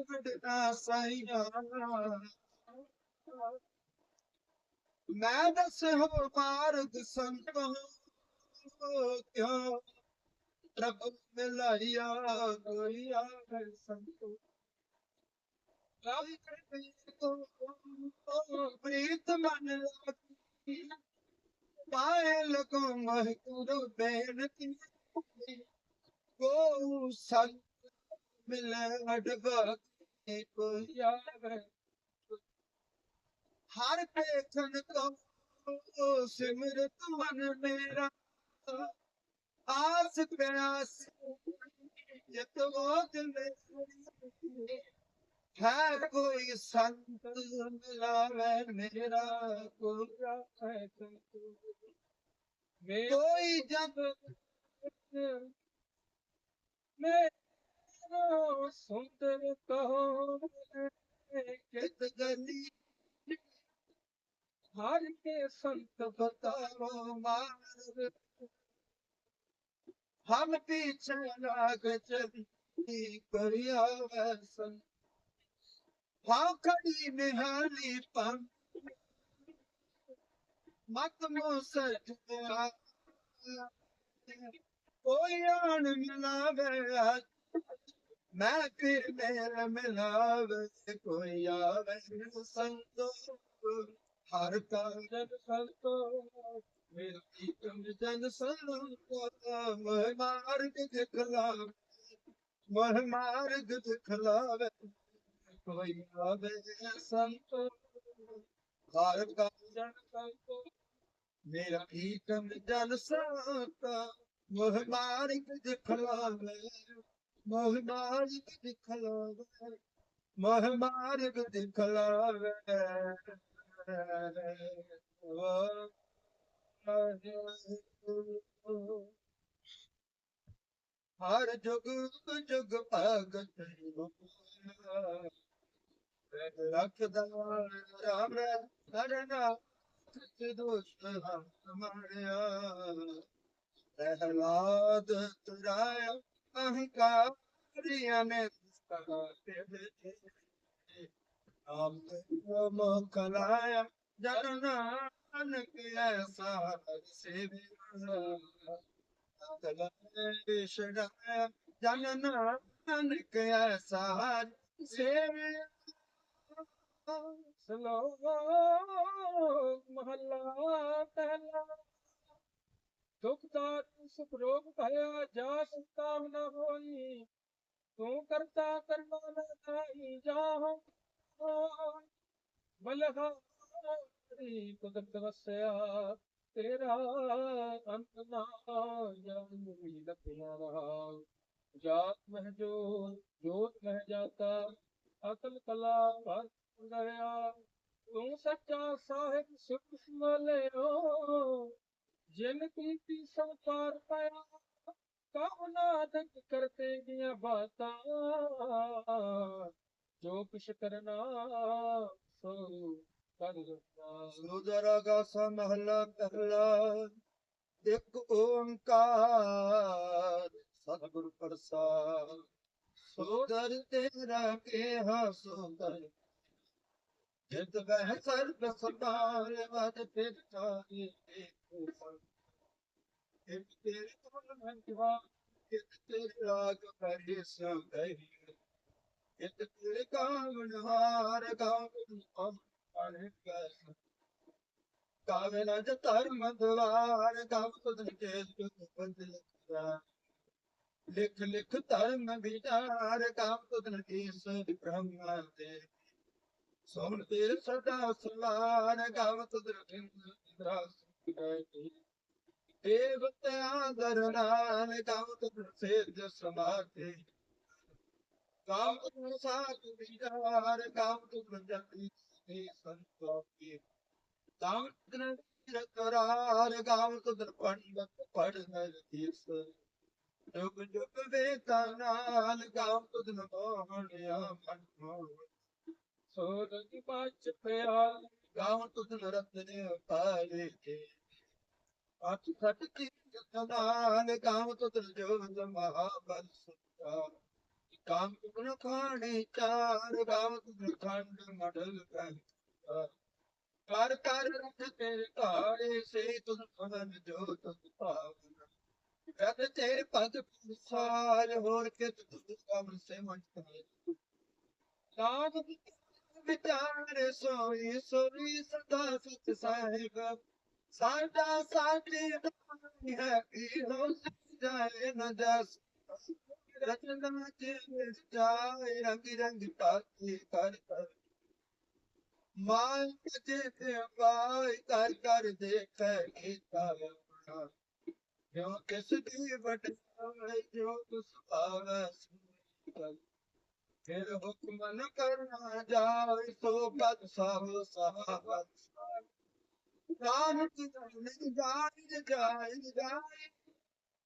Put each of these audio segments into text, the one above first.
ਵਡਨਾ ਮੈਂ ਦੱਸ ਹੋ ਮਾਰਗ ਸੰਤੋ ਕਿਉ ਪ੍ਰਭ ਮਿਲਾਇਆ ਕੋਈ ਆਵੇ ਸੰਤੋ? ਰਾਹੀ ਕਰੇ ਕੋ ਪ੍ਰੀਤ ਮਨ ਲਾਗੀ ਪਾਏ ਲਗੋ ਮਹਕੂਰ ਬੇਨਤੀ ਕੋ ਸੰਤ ਮਿਲੇ ਅਡਵਾ ਹਰ ਪੇਖਨ ਕੋ ਸਿਮਰਤ ਮਨ ਮੇਰਾ। ਆਸ ਪਿਆਸ ਜਤ ਦਿਲ ਮੇਰੀ। ਹੈ ਕੋਈ ਸੰਤ ਮਿਲਾਵੇ ਮੇਰਾ ਕੋਈ ਕੋਈ ਜਬ ਮੇਰਾ ਸੁੰਦਰ ਕਹੋ ਕਿਤ ਗਲੀ ਹਰ ਕੇ ਸੰਤ ਬਤਾਵੋ ਮਾਰ ਹਮ ਪੀਛੇ ਲਾਗ ਚਲੀ ਕਰਿਆ ਵੈਸਨ ਹਾਂ ਖੜੀ ਨਿਹਾਲੀ ਪੰਨ ਮਤ ਮੋ ਸਜਿਆ ਕੋਈ ਆਣ ਮਿਲਾਵੇ ਅੱਜ ਮੈਂ ਫਿਰ ਮੇਰ ਮਿਲਾਵੇ ਕੋਈ ਆਵੇ ਸੰਤੋ ਹਰ ਕਾ ਸੰਤੋ ਮੇਰਾ ਕੀਰਤਨ ਜਨ ਸੰਤੋ ਮਹਿ ਮਾਰਗ ਦਿਖਲਾ ਮਹਿ ਮਾਰਗ ਦਿਖਲਾਵੇ ਕੋਈ ਆਵੇ ਸੰਤੋ ਹਰ ਕਾ ਸੰਤੋ ਮੇਰਾ ਕੀਰਤਨ ਜਨ ਸੰਤੋ ਮੋਹ ਮਾਰਗ ਦਿਖਲਾਵੇ ਮੋਹ ਮਾਰਗ ਦਿਖਲਾਵੇ ਮਹਿ ਮਾਰਗ ਦਿਖਲਾਵੇ ਹਰ ਜੁਗ ਜੁਗ ਭਗਤ ਲਖ ਦਵਾਰ ਰਾਮ ਕਰਨਾ ਦੋਸਤ ਹਮ ਮਾਰਿਆ। ਪ੍ਰਹਲਾਦ ਤੁਰਾਇਆ ਅਹੰਕਾਰੀਆਂ ਨੇ ਕਹਾ ਤੇ ਬੇਟੇ ਆਮ ਮੋ ਕਲਾਇਆ ਜਨ ਨਾਨਕ ਐਸਾ ਸੇਵਿਆ ਕਲਾਏ ਛੜਾਇਆ ਜਨ ਨਾਨਕ ਐਸਾ ਸੇਵਿਆ ਸਲੋਕ ਮਹੱਲਾ ਪਹਿਲਾ ਦੁਖ ਦਾਤ ਸੁਖ ਰੋਗ ਭਇਆ ਜਾ ਸੁਤਾਮ ਨ ਹੋਈ ਤੂੰ ਕਰਤਾ ਕਰਨਾ ਨ ਨਾਹੀ ਜਾਹੋ ਬਲਹਾਰੀ ਕੁਦਰਤ ਵਸਿਆ ਤੇਰਾ ਅੰਤ ਨਾ ਜਾਣੀ ਲੱਭਿਆ ਰਹਾ ਜਾਤ ਮਹਿ ਜੋ ਜੋਤ ਮਹਿ ਜਾਤਾ ਅਕਲ ਕਲਾ ਭਰ ਦਇਆ ਤੂੰ ਸੱਚਾ ਸਾਹਿਬ ਸੁਖ ਸਮਲਿਓ ਜਿਨ ਕੀਤੀ ਸੰਸਾਰ ਪਾਇਆ ਕਉ ਨਾਦਕ ਕਰਤੇ ਦੀਆਂ ਬਾਤਾਂ? ਜੋ ਕੁਛ ਕਰਨਾ, ਸੋ ਸੁਦਰ ਗਸ ਮਹਲਾ ਪਹਿਲਾ, ਇੱਕ ਓੰਕਾਰ, ਸਤਿਗੁਰ ਪ੍ਰਸਾਦ। ਸੁਦਰ ਤੇਰਾ ਕਿਹਾ, ਸੁਦਰ। ਜਿਤ ਬਹਿ ਸਰਬ ਸਤਾਰ ਵਦ ਫਿਰ ਤਾਰੇ ਇੱਕ ਤੇਰੇ ਕੋਲ ਮੰਗਵਾ ਇੱਕ ਤੇਰੇ ਰਾਗ ਕਰੇ ਸੰਗਈ ਇੱਕ ਤੇਰੇ ਕਾਵਣ ਹਾਰ ਕਾਵਣ ਅਮ ਅਰੇ ਕਸ ਕਾਵੇ ਨਾ ਧਰਮ ਦਵਾਰ ਕਾਵ ਤੁਧ ਕੇ ਬੰਦ ਲਿਖਦਾ ਲਿਖ ਲਿਖ ਧਰਮ ਵਿਚਾਰ ਕਾਮ ਤੁਧ ਕੇਸ ਬ੍ਰਹਮਾ ਤੇ ਸੋਣ ਤੇਰੇ ਸਦਾ ਸਵਾਰ ਗਾਵ ਤੁਧ ਇੰਦਰਾ ਸੁਖਾਈ ਦੇਵਤਿਆਂ ਦਰਨਾਨ ਗਾਵ ਤੁਧ ਸੇਜ ਸਮਾਤੇ ਕਾਮ ਤੁਧ ਵਿਚਾਰ ਕਾਮ ਤੁਧ ਜਤੀ ਸੇ ਸੰਤੋਖੀ। ਕਾਮ ਤੁਧ ਕਰਾਰ ਗਾਵ ਤੁਧ ਪੰਡਤ ਪੜ ਨਰ ਤੀਸ ਜੁਗ ਜੁਗ ਵੇਤਾ ਨਾਲ ਗਾਵ ਤੁਧ ਮੋਹਣਿਆ ਮਨ ਮੋਹ। ਸੋਰਗ ਪਛ ਪਿਆ ਗਾਵ ਤੁਧ ਰਤਨ ਪਾਲੇ ਕੇ। ਅਤ ਸਤ ਕੀ ਜਤਨਾਨ ਗਾਵ ਤੁਧ ਜੋਗ ਮਹਾਬਲ ਸੁਤਾ ਕਾਮ ਗੁਣ ਖਾਣੇ ਚਾਰ ਗਾਵ ਤੁਧ ਖੰਡ ਮਡਲ ਕਰ ਕਰ ਕਰ ਰਖ ਤੇਰੇ ਘਾੜੇ, ਸੇ ਤੁਧ ਖਵਨ ਜੋ ਤੁਧ ਭਾਵਨ। ਜਦ ਤੇਰੇ ਪਦ ਪੁਸਾਰ ਹੋਰ ਕੇ ਤੁਧ ਕਮ ਸੇ ਮਨ ਨਾਮ ਵਿਚਾਰ ਸੋਈ ਸੋਈ ਸਦਾ ਸਤ ਸਾਹਿਬ। ਸਾਡਾ ਸਾਡੀ ਦਾਨੀ ਹੈ ਕੀ ਜਾਏ ਨਾ ਜਸ ਰਚਨਾ ਚ ਜਾਏ ਰੰਗ ਰੰਗ ਪਾਤੀ ਕਰ ਕਰ। ਮਾਨ ਜੇ ਤੇ ਬਾਈ ਕਰ ਕਰ ਦੇਖੈ ਕੀਤਾ ਆਪਣਾ। ਜੋ ਕਿਸ ਦੀ ਵਡਾਈ ਜੋ ਤੁਸ ਆਵੈ ਸੁਣੀ ਫਿਰ ਹੁਕਮ ਨ ਕਰਨਾ ਜਾਏ, ਸੋ ਪਦ ਸਭ ਸਹਾਵਤ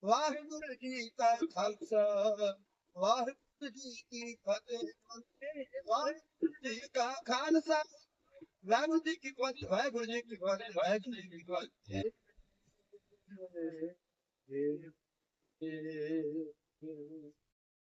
ਵਾਹਿਗੁਰੂ ਜੀ ਕਾ ਖਾਲਸਾ ਵਾਹਿਗੁਰੂ ਜੀ ਕੀ ਫਤਿਹ ਵਾਹਿਗੁਰੂ ਜੀ ਕਾ ਖਾਲਸਾ ਵਾਹਿਗੁਰੂ ਜੀ ਕੀ ਫਤਿਹ ਵਾਹਿਗੁਰੂ ਜੀ ਕੀ ਫਤਿਹ ਵਾਹਿਗੁਰੂ ਜੀ ਕੀ ਫਤਿਹ